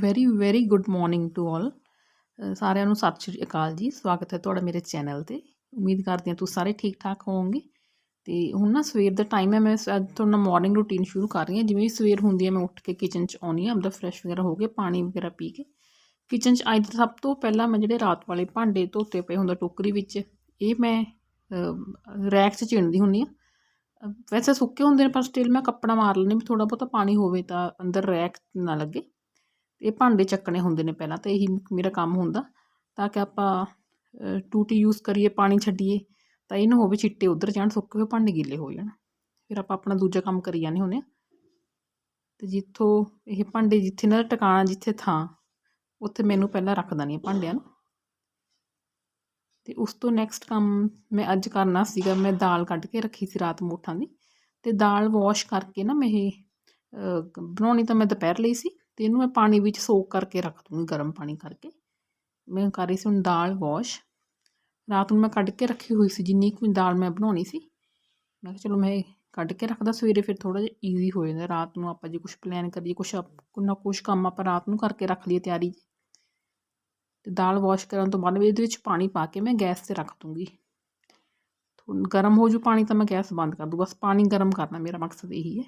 Very very good morning to all ਸਾਰਿਆਂ ਨੂੰ ਸਤਿ ਸ਼੍ਰੀ ਅਕਾਲ ਜੀ। ਸਵਾਗਤ ਹੈ ਤੁਹਾਡਾ ਮੇਰੇ ਚੈਨਲ ਤੇ। ਉਮੀਦ ਕਰਦੀ ਹਾਂ ਤੁਸੀਂ ਸਾਰੇ ਠੀਕ ਠਾਕ ਹੋਵੋਗੇ। ਤੇ ਹੁਣ ਨਾ ਸਵੇਰ ਦਾ ਟਾਈਮ ਹੈ। ਮੈਂ ਸ- ਅੱਜ ਤੁਹਾਡਾ ਮਾਰਨਿੰਗ ਰੂਟੀਨ ਸ਼ੁਰੂ ਕਰ ਰਹੀ ਹਾਂ। ਜਿਵੇਂ ਹੀ ਸਵੇਰ ਹੁੰਦੀ ਹੈ, ਮੈਂ ਉੱਠ ਕੇ ਕਿਚਨ 'ਚ ਆਉਣੀ ਹਾਂ। ਆਪਦਾ ਫਰੈਸ਼ ਵਗੈਰਾ ਹੋ ਕੇ ਪਾਣੀ ਵਗੈਰਾ ਪੀ ਕੇ ਕਿਚਨ 'ਚ ਅੱਜ ਸਭ ਤੋਂ ਪਹਿਲਾਂ ਮੈਂ ਜਿਹੜੇ ਰਾਤ ਵਾਲੇ ਭਾਂਡੇ ਧੋਤੇ ਪਏ ਹੁੰਦਾ ਟੋਕਰੀ ਵਿੱਚ, ਇਹ ਮੈਂ ਰੈਕ 'ਚ ਚਿਣਦੀ ਹੁੰਦੀ ਹਾਂ। ਵੈਸੇ ਸੁੱਕੇ ਹੁੰਦੇ ਨੇ, ਪਰ ਸਟਿਲ ਮੈਂ ਕੱਪੜਾ ਮਾਰ ਲੈਂਦੀ ਵੀ ਥੋੜਾ ਬਹੁਤਾ ਪਾਣੀ ਹੋਵੇ ਤਾਂ ਅੰਦਰ ਰੈਕ ਨਾ ਲੱਗੇ। ਇਹ ਭਾਂਡੇ ਚੱਕਣੇ ਹੁੰਦੇ ਨੇ ਪਹਿਲਾਂ ਤਾਂ ਇਹੀ ਮੇਰਾ ਕੰਮ ਹੁੰਦਾ। ਤਾਂ ਕਿ ਆਪਾਂ ਟੂਟੀ ਯੂਜ਼ ਕਰੀਏ, ਪਾਣੀ ਛੱਡੀਏ, ਤਾਂ ਇਹਨੂੰ ਹੋਵੇ ਚਿੱਟੇ ਉਧਰ ਜਾਣ, ਸੁੱਕੇ ਹੋਏ ਭਾਂਡੇ ਗਿੱਲੇ ਹੋ ਜਾਣ। ਫਿਰ ਆਪਾਂ ਆਪਣਾ ਦੂਜਾ ਕੰਮ ਕਰੀ ਜਾਂਦੇ ਹੁੰਦੇ ਹਾਂ। ਤੇ ਜਿੱਥੋਂ ਇਹ ਭਾਂਡੇ ਜਿੱਥੇ ਨਾ ਟਿਕਾਣਾ ਜਿੱਥੇ ਥਾਂ, ਉੱਥੇ ਮੈਨੂੰ ਪਹਿਲਾਂ ਰੱਖ ਦੇਣੀ ਭਾਂਡਿਆਂ ਨੂੰ। ਤੇ ਉਸ ਤੋਂ ਨੈਕਸਟ ਕੰਮ ਮੈਂ ਅੱਜ ਕਰਨਾ ਸੀਗਾ, ਮੈਂ ਦਾਲ ਕੱਢ ਕੇ ਰੱਖੀ ਸੀ ਰਾਤ ਮੋਠਾਂ ਦੀ। ਤੇ ਦਾਲ ਵਾਸ਼ ਕਰਕੇ ਨਾ ਮੈਂ ਇਹ ਬਣਾਉਣੀ ਤਾਂ ਮੈਂ ਦੁਪਹਿਰ ਲਈ ਸੀ। ਤੇ ਇਹਨੂੰ ਮੈਂ ਪਾਣੀ ਵਿੱਚ ਸੋਕ ਕਰਕੇ ਰੱਖ ਦੂੰਗੀ ਗਰਮ ਪਾਣੀ ਕਰਕੇ। ਮੈਂ ਕਰ ਰਹੀ ਸੀ ਹੁਣ ਦਾਲ ਵਾਸ਼ ਰਾਤ ਨੂੰ ਮੈਂ ਕੱਢ ਕੇ ਰੱਖੀ ਹੋਈ ਸੀ, ਜਿੰਨੀ ਕੁ ਦਾਲ ਮੈਂ ਬਣਾਉਣੀ ਸੀ। ਮੈਂ ਕਿਹਾ ਚਲੋ ਮੈਂ ਕੱਢ ਕੇ ਰੱਖਦਾ ਸਵੇਰੇ, ਫਿਰ ਥੋੜਾ ਜਿਹਾ ਈਜ਼ੀ ਹੋ ਜਾਂਦਾ। ਰਾਤ ਨੂੰ ਆਪਾਂ ਜੇ ਕੁਝ ਪਲਾਨ ਕਰੀਏ, ਕੁਛ ਆਪ- ਨਾ ਕੁਛ ਕੰਮ ਆਪਾਂ ਰਾਤ ਨੂੰ ਕਰਕੇ ਰੱਖ ਲਈਏ ਤਿਆਰੀ। ਤੇ ਦਾਲ ਵਾਸ਼ ਕਰਨ ਤੋਂ ਬਾਅਦ ਇਹਦੇ ਵਿੱਚ ਪਾਣੀ ਪਾ ਕੇ ਮੈਂ ਗੈਸ ਤੇ ਰੱਖ ਦੂੰਗੀ। ਗਰਮ ਹੋ ਜੂ ਪਾਣੀ ਤਾਂ ਮੈਂ ਗੈਸ ਬੰਦ ਕਰ ਦੂੰ ਬਸ ਪਾਣੀ ਗਰਮ ਕਰਨਾ ਮੇਰਾ ਮਕਸਦ ਇਹੀ ਹੈ।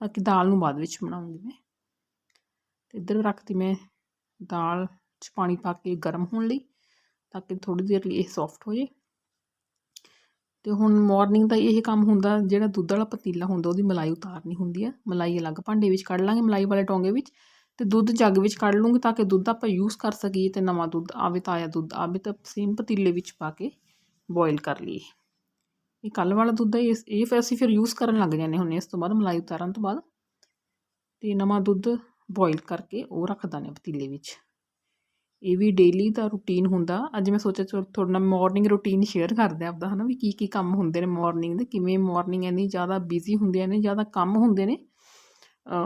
ਬਾਕੀ ਦਾਲ ਨੂੰ ਬਾਅਦ ਵਿੱਚ ਬਣਾਉਂਗੀ ਮੈਂ। ਤੇ ਇੱਧਰ ਰੱਖਤੀ ਮੈਂ ਦਾਲ 'ਚ ਪਾਣੀ ਪਾ ਕੇ ਗਰਮ ਹੋਣ ਲਈ, ਤਾਂ ਕਿ ਥੋੜੀ ਦੇਰ ਲਈ ਇਹ ਸੌਫਟ ਹੋ ਜੇ ਤੇ ਹੁਣ ਮਾਰਨਿੰਗ ਦਾ ਇਹ ਕੰਮ ਹੁੰਦਾ, ਜਿਹੜਾ ਦੁੱਧ ਵਾਲਾ ਪਤੀਲਾ ਹੁੰਦਾ, ਉਹਦੀ ਮਲਾਈ ਉਤਾਰਨੀ ਹੁੰਦੀ ਹੈ ਮਲਾਈ ਅਲੱਗ ਭਾਂਡੇ ਵਿੱਚ ਕੱਢ ਲਾਂਗੇ ਮਲਾਈ ਵਾਲੇ ਟੋਂਗੇ ਵਿੱਚ, ਤੇ ਦੁੱਧ ਜੱਗ ਵਿੱਚ ਕੱਢ ਲੂੰਗੀ ਤਾਂ ਕਿ ਦੁੱਧ ਆਪਾਂ ਯੂਜ਼ ਕਰ ਸਕੀਏ ਤੇ ਨਵਾਂ ਦੁੱਧ ਆਵੇ, ਤਾਜ਼ਾ ਦੁੱਧ ਆਵੇ, ਤਾਂ ਸੇਮ ਪਤੀਲੇ ਵਿੱਚ ਪਾ ਕੇ ਬੋਇਲ ਕਰ ਲਈਏ। ਇਹ ਕੱਲ ਵਾਲਾ ਦੁੱਧ ਹੈ ਇਹ ਫਿਰ ਅਸੀਂ ਫਿਰ ਯੂਜ਼ ਕਰਨ ਲੱਗ ਜਾਂਦੇ ਹੁੰਦੇ ਹਾਂ ਇਸ ਤੋਂ ਬਾਅਦ ਮਲਾਈ ਉਤਾਰਨ ਤੋਂ ਬਾਅਦ। ਤੇ ਨਵਾਂ ਦੁੱਧ ਬੋਇਲ ਕਰਕੇ ਉਹ ਰੱਖਦਾ ਨੇ ਪਤੀਲੇ ਵਿੱਚ। ਇਹ ਵੀ ਡੇਲੀ ਦਾ ਰੂਟੀਨ ਹੁੰਦਾ। ਅੱਜ ਮੈਂ ਸੋਚਿਆ ਚਲੋ ਤੁਹਾਡੇ ਨਾਲ ਮਾਰਨਿੰਗ ਰੂਟੀਨ ਸ਼ੇਅਰ ਕਰਦੇ ਆਪਦਾ, ਹਨਾ, ਵੀ ਕੀ ਕੀ ਕੰਮ ਹੁੰਦੇ ਨੇ ਮਾਰਨਿੰਗ ਦੇ, ਕਿਵੇਂ ਮਾਰਨਿੰਗ ਇੰਨੀ ਜ਼ਿਆਦਾ ਬਿਜ਼ੀ ਹੁੰਦੀ ਹੈ ਜ਼ਿਆਦਾ ਕੰਮ ਹੁੰਦੇ ਨੇ।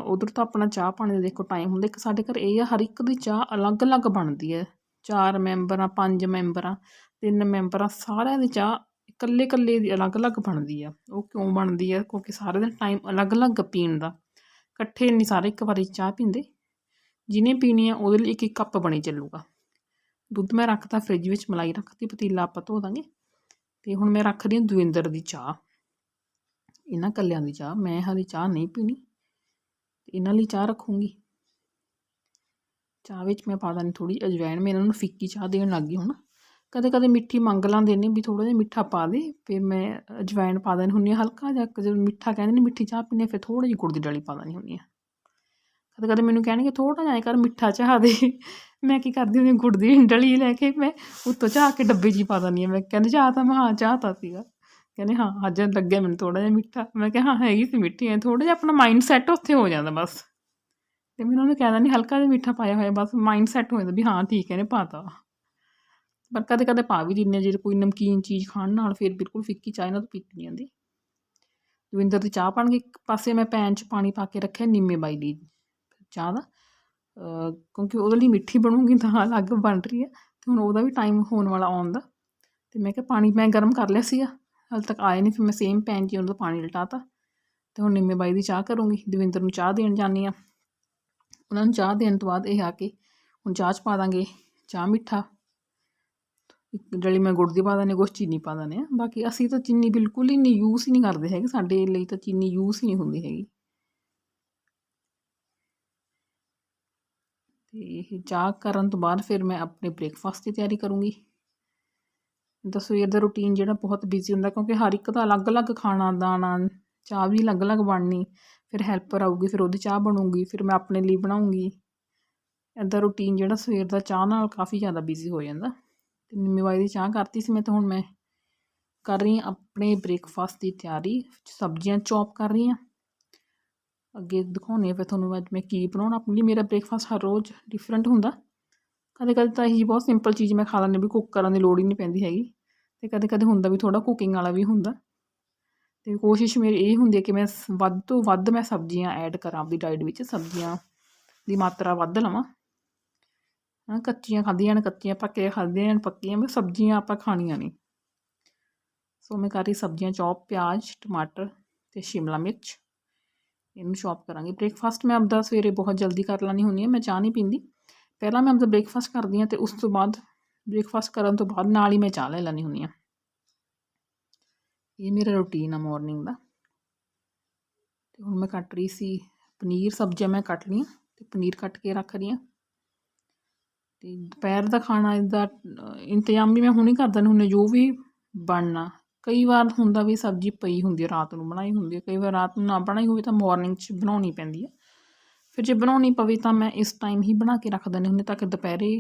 ਉਧਰ ਤਾਂ ਆਪਣਾ ਚਾਹ ਪਾਣੀ ਦਾ ਦੇਖੋ ਟਾਈਮ ਹੁੰਦਾ। ਇੱਕ ਸਾਡੇ ਘਰ ਇਹ ਆ, ਹਰ ਇੱਕ ਦੀ ਚਾਹ ਅਲੱਗ-ਅਲੱਗ ਬਣਦੀ ਹੈ। ਚਾਰ ਮੈਂਬਰ ਆ ਪੰਜ ਮੈਂਬਰ ਆ ਤਿੰਨ ਮੈਂਬਰ ਆ ਸਾਰਿਆਂ ਦੀ ਚਾਹ ਇਕੱਲੇ ਇਕੱਲੇ ਦੀ ਅਲੱਗ-ਅਲੱਗ ਬਣਦੀ ਆ। ਉਹ ਕਿਉਂ ਬਣਦੀ ਆ? ਕਿਉਂਕਿ ਸਾਰੇ ਦਾ ਟਾਈਮ ਅਲੱਗ-ਅਲੱਗ ਪੀਣ ਦਾ। ਇਕੱਠੇ ਨਹੀਂ ਸਾਰੇ ਇੱਕ ਵਾਰੀ ਚਾਹ ਪੀਂਦੇ, ਜਿਹਨੇ ਪੀਣੀ ਆ ਉਹਦੇ ਲਈ ਇੱਕ ਇੱਕ ਕੱਪ ਬਣੇ ਚੱਲੂਗਾ। ਦੁੱਧ ਮੈਂ ਰੱਖਤਾ ਫ੍ਰਿਜ ਵਿੱਚ, ਮਲਾਈ ਰੱਖਤੀ, ਪਤੀਲਾ ਆਪਾਂ ਧੋ ਦਾਂਗੇ, ਤੇ ਹੁਣ ਮੈਂ ਰੱਖਦੀ ਹਾਂ ਦਵਿੰਦਰ ਦੀ ਚਾਹ। ਇਹਨਾਂ ਕੱਲਿਆਂ ਦੀ ਚਾਹ, ਮੈਂ ਹਾਲੇ ਚਾਹ ਨਹੀਂ ਪੀਣੀ ਇਹਨਾਂ ਲਈ ਚਾਹ ਰੱਖੂੰਗੀ। ਚਾਹ ਵਿੱਚ ਮੈਂ ਪਾ ਦਾਂ ਥੋੜੀ ਅਜਵਾਇਣ ਮੈਂ ਇਹਨਾਂ ਨੂੰ ਫਿੱਕੀ ਚਾਹ ਦੇਣ ਲੱਗ ਗਈ ਹੁਣ। ਕਦੇ ਕਦੇ ਮਿੱਠੀ ਮੰਗ ਲਾਂਦੇ ਨੇ ਵੀ ਥੋੜਾ ਜਿਹਾ ਮਿੱਠਾ ਪਾ ਦੇ ਫਿਰ ਮੈਂ ਅਜਵਾਇਣ ਪਾ ਦੇਣੀ ਹੁੰਦੀ ਹਾਂ ਹਲਕਾ ਜਿਹਾ ਜਦੋਂ ਮਿੱਠਾ ਕਹਿੰਦੇ ਨੇ ਮਿੱਠੀ ਚਾਹ ਪੀਣੇ ਫਿਰ ਥੋੜੀ ਜਿਹੀ ਗੁੜ ਦੀ ਡਲੀ ਪਾ ਦੇਣੀ ਹੁੰਦੀ ਆ ਕਦੇ ਕਦੇ ਮੈਨੂੰ ਕਹਿਣਗੇ ਥੋੜਾ ਜਿਹਾ ਐਂ ਕਰ ਮਿੱਠਾ ਚਾਹ ਦੇ। ਮੈਂ ਕੀ ਕਰਦੀ ਹੁੰਦੀ ਹਾਂ, ਗੁੜ ਦੀ ਡਲੀ ਲੈ ਕੇ ਮੈਂ ਉੱਤੋਂ ਚਾਹ ਕੇ ਡੱਬੇ 'ਚ ਹੀ ਪਾ ਦਿੰਦੀ ਹਾਂ। ਮੈਂ ਕਹਿੰਦੇ ਚਾਹ ਤਾਂ ਮੈਂ ਹਾਂ ਚਾਹ ਤਾਂ ਸੀਗਾ। ਕਹਿੰਦੇ ਹਾਂ ਅੱਜ ਲੱਗਿਆ ਮੈਨੂੰ ਥੋੜਾ ਜਿਹਾ ਮਿੱਠਾ। ਮੈਂ ਕਿਹਾ ਹਾਂ ਹੈਗੀ ਸੀ ਮਿੱਠੀ ਐ ਥੋੜਾ ਜਿਹਾ ਆਪਣਾ ਮਾਈਂਡ ਸੈੱਟ ਉੱਥੇ ਹੋ ਜਾਂਦਾ ਬਸ। ਤੇ ਮੈਨੂੰ ਉਹਨੂੰ ਕਹਿ ਦਿੰਦੀ ਹਲਕਾ ਜਿਹਾ ਮਿੱਠਾ ਪਾਇਆ ਹੋਇਆ ਬਸ ਮਾਈਂਡ ਸੈੱਟ ਹੋ ਜਾਂਦਾ ਵੀ ਹਾਂ ਠੀਕ ਹੈ ਨੇ ਪਾਤਾ ਪਰ ਕਦੇ ਕਦੇ ਪਾ ਵੀ ਦਿੰਦੇ ਹਾਂ ਜੇ ਕੋਈ ਨਮਕੀਨ ਚੀਜ਼ ਖਾਣ ਨਾਲ ਫਿਰ ਬਿਲਕੁਲ ਫਿੱਕੀ ਚਾਹ ਨਾਲ ਤਾਂ ਪੀਤੀ ਨਹੀਂ ਜਾਂਦੀ। ਦਵਿੰਦਰ ਦੀ ਚਾਹ ਬਣ ਗਈ ਇੱਕ ਪਾਸੇ ਮੈਂ ਪੈਨ 'ਚ ਪਾਣੀ ਪਾ ਕੇ ਰੱਖਿਆ, ਨਿੰਮੇ ਬਾਈ ਦੀ ਚਾਹ ਦਾ। ਕਿਉਂਕਿ ਉਹਦੇ ਲਈ ਮਿੱਠੀ ਬਣੂਗੀ ਤਾਂ ਅਲੱਗ ਬਣ ਰਹੀ ਹੈ ਤੇ ਹੁਣ ਉਹਦਾ ਵੀ ਟਾਈਮ ਹੋਣ ਵਾਲਾ ਆਉਣ ਦਾ। ਤੇ ਮੈਂ ਕਿਹਾ ਪਾਣੀ ਮੈਂ ਗਰਮ ਕਰ ਲਿਆ ਸੀਗਾ, ਹਾਲੇ ਤੱਕ ਆਏ ਨਹੀਂ, ਫਿਰ ਮੈਂ ਸੇਮ ਪੈਨ 'ਚ ਹੀ ਉਹਨਾਂ ਦਾ ਪਾਣੀ ਲਟਾਤਾ। ਤੇ ਹੁਣ ਨਿੰਮੇ ਬਾਈ ਦੀ ਚਾਹ ਕਰੂੰਗੀ, ਦਵਿੰਦਰ ਨੂੰ ਚਾਹ ਦੇਣ ਜਾਂਦੀ ਆ। ਉਹਨਾਂ ਨੂੰ ਚਾਹ ਦੇਣ ਤੋਂ ਬਾਅਦ ਇਹ ਆ ਕੇ ਹੁਣ ਚਾਹ 'ਚ ਪਾ ਦਾਂਗੇ ਚਾਹ ਮਿੱਠਾ। ਇੱਕ ਡਲੀ ਮੈਂ ਗੁੜ ਦੀ ਪਾ ਦਾਂਗੇ ਕੁਛ ਚੀਨੀ ਪਾ ਦਿੰਦੇ ਹਾਂ। ਬਾਕੀ ਅਸੀਂ ਤਾਂ ਚੀਨੀ ਬਿਲਕੁਲ ਹੀ ਨਹੀਂ ਯੂਜ਼ ਹੀ ਨਹੀਂ ਕਰਦੇ ਹੈਗੇ, ਸਾਡੇ ਲਈ ਤਾਂ ਚੀਨੀ ਯੂਜ਼ ਹੀ ਨਹੀਂ ਹੁੰਦੀ ਹੈਗੀ। ਤੇ ਇਹ ਚਾਹ ਕਰਨ ਤੋਂ ਬਾਅਦ ਫਿਰ ਮੈਂ ਆਪਣੇ ਬ੍ਰੇਕਫਾਸਟ ਦੀ ਤਿਆਰੀ ਕਰੂੰਗੀ। ਤਾਂ ਸਵੇਰ ਦਾ ਰੂਟੀਨ ਜਿਹੜਾ ਬਹੁਤ ਬਿਜ਼ੀ ਹੁੰਦਾ, ਕਿਉਂਕਿ ਹਰ ਇੱਕ ਦਾ ਅਲੱਗ-ਅਲੱਗ ਖਾਣਾ, ਦਾਣਾ, ਚਾਹ ਵੀ ਅਲੱਗ-ਅਲੱਗ ਬਣਨੀ। ਫਿਰ ਹੈਲਪਰ ਆਊਗੀ, ਫਿਰ ਉਹਦੀ ਚਾਹ ਬਣੂਗੀ, ਫਿਰ ਮੈਂ ਆਪਣੇ ਲਈ ਬਣਾਉਂਗੀ। ਇੱਦਾਂ ਰੂਟੀਨ ਜਿਹੜਾ ਸਵੇਰ ਦਾ ਚਾਹ ਨਾਲ ਕਾਫੀ ਜ਼ਿਆਦਾ ਬਿਜ਼ੀ ਹੋ ਜਾਂਦਾ। ਤੇ ਨਿੰਮੀ ਬਾਈ ਦੀ ਚਾਹ ਕਰਤੀ ਸੀ ਮੈਂ ਤਾਂ ਹੁਣ ਮੈਂ ਕਰ ਰਹੀ ਹਾਂ ਆਪਣੇ ਬ੍ਰੇਕਫਾਸਟ ਦੀ ਤਿਆਰੀ ਸਬਜ਼ੀਆਂ ਚੌਪ ਕਰ ਰਹੀ ਹਾਂ। ਅੱਗੇ ਦਿਖਾਉਣੀ ਆ ਫਿਰ ਤੁਹਾਨੂੰ ਅੱਜ ਮੈਂ ਕੀ ਬਣਾਉਣਾ, ਆਪਣੀ ਮੇਰਾ ਬ੍ਰੇਕਫਾਸਟ ਹਰ ਰੋਜ਼ ਡਿਫਰੈਂਟ ਹੁੰਦਾ। ਕਦੇ ਕਦੇ ਤਾਂ ਇਹ ਬਹੁਤ ਸਿੰਪਲ ਚੀਜ਼ ਮੈਂ ਖਾ ਲੈਂਦੀ ਵੀ ਕੁੱਕ ਕਰਨ ਦੀ ਲੋੜ ਹੀ ਨਹੀਂ ਪੈਂਦੀ ਹੈਗੀ। ਤੇ ਕਦੇ ਕਦੇ ਹੁੰਦਾ ਵੀ ਥੋੜਾ ਕੁਕਿੰਗ ਵਾਲਾ ਵੀ ਹੁੰਦਾ। ਤੇ ਕੋਸ਼ਿਸ਼ ਮੇਰੀ ਇਹ ਹੁੰਦੀ ਹੈ ਕਿ ਮੈਂ ਸ- ਵੱਧ ਤੋਂ ਵੱਧ ਮੈਂ ਸਬਜ਼ੀਆਂ ਐਡ ਕਰਾਂ ਆਪਣੀ ਡਾਈਟ ਵਿੱਚ ਸਬਜ਼ੀਆਂ ਦੀ ਮਾਤਰਾ ਵੱਧ ਲਵਾਂ। ਹਾਂ ਕੱਚੀਆਂ ਖਾਧੀਆਂ ਨੇ, ਕੱਚੀਆਂ ਪੱਕੀਆਂ ਖਾਧੀਆਂ ਨੇ, ਪੱਕੀਆਂ, ਮੈਂ ਸਬਜ਼ੀਆਂ ਆਪਾਂ ਖਾਣੀਆਂ ਨਹੀਂ। ਸੋ ਮੈਂ ਕਰ ਰਹੀ ਸਬਜ਼ੀਆਂ ਚੌਪ ਪਿਆਜ਼, ਟਮਾਟਰ ਤੇ ਸ਼ਿਮਲਾ ਮਿਰਚ। ਇਹਨੂੰ ਚੌਪ ਕਰਾਂਗੇ। ਬ੍ਰੇਕਫਾਸਟ ਮੈਂ ਆਪਦਾ ਸਵੇਰੇ ਬਹੁਤ ਜਲਦੀ ਕਰ ਲੈਣੀ ਹੁੰਦੀ ਹੈ, ਮੈਂ ਚਾਹ ਨਹੀਂ ਪੀਂਦੀ। ਪਹਿਲਾਂ ਮੈਂ ਆਪਦਾ ਬ੍ਰੇਕਫਾਸਟ ਕਰਦੀ ਹਾਂ ਅਤੇ ਉਸ ਤੋਂ ਬਾਅਦ ਬ੍ਰੇਕਫਾਸਟ ਕਰਨ ਤੋਂ ਬਾਅਦ ਨਾਲ ਹੀ ਮੈਂ ਚਾਹ ਲੈ ਲੈਂਦੀ ਹੁੰਦੀ ਹਾਂ। ਇਹ ਮੇਰਾ ਰੂਟੀਨ ਆ ਮਾਰਨਿੰਗ ਦਾ। ਅਤੇ ਹੁਣ ਮੈਂ ਕੱਟ ਰਹੀ ਸੀ ਪਨੀਰ, ਸਬਜ਼ੀਆਂ ਮੈਂ ਕੱਟ ਲਈਆਂ ਅਤੇ ਪਨੀਰ ਕੱਟ ਕੇ ਰੱਖ ਰਹੀ ਹਾਂ। ਅਤੇ ਦੁਪਹਿਰ ਦਾ ਖਾਣਾ ਇਸਦਾ ਇੰਤਜ਼ਾਮ ਵੀ ਮੈਂ ਹੁਣੇ ਕਰ ਦਿੰਦੀ ਹੁੰਦੀ ਜੋ ਵੀ ਬਣਨਾ। ਕਈ ਵਾਰ ਹੁੰਦਾ ਵੀ ਸਬਜ਼ੀ ਪਈ ਹੁੰਦੀ ਹੈ ਰਾਤ ਨੂੰ ਬਣਾਈ ਹੁੰਦੀ ਹੈ ਕਈ ਵਾਰ ਰਾਤ ਨੂੰ ਨਾ ਬਣਾਈ ਹੋਵੇ ਤਾਂ ਮੋਰਨਿੰਗ 'ਚ ਬਣਾਉਣੀ ਪੈਂਦੀ ਹੈ ਫਿਰ ਜੇ ਬਣਾਉਣੀ ਪਵੇ ਤਾਂ ਮੈਂ ਇਸ ਟਾਈਮ ਹੀ ਬਣਾ ਕੇ ਰੱਖ ਦਿੰਦੀ ਹੁੰਦੀ ਤਾਂ ਕਿ ਦੁਪਹਿਰੇ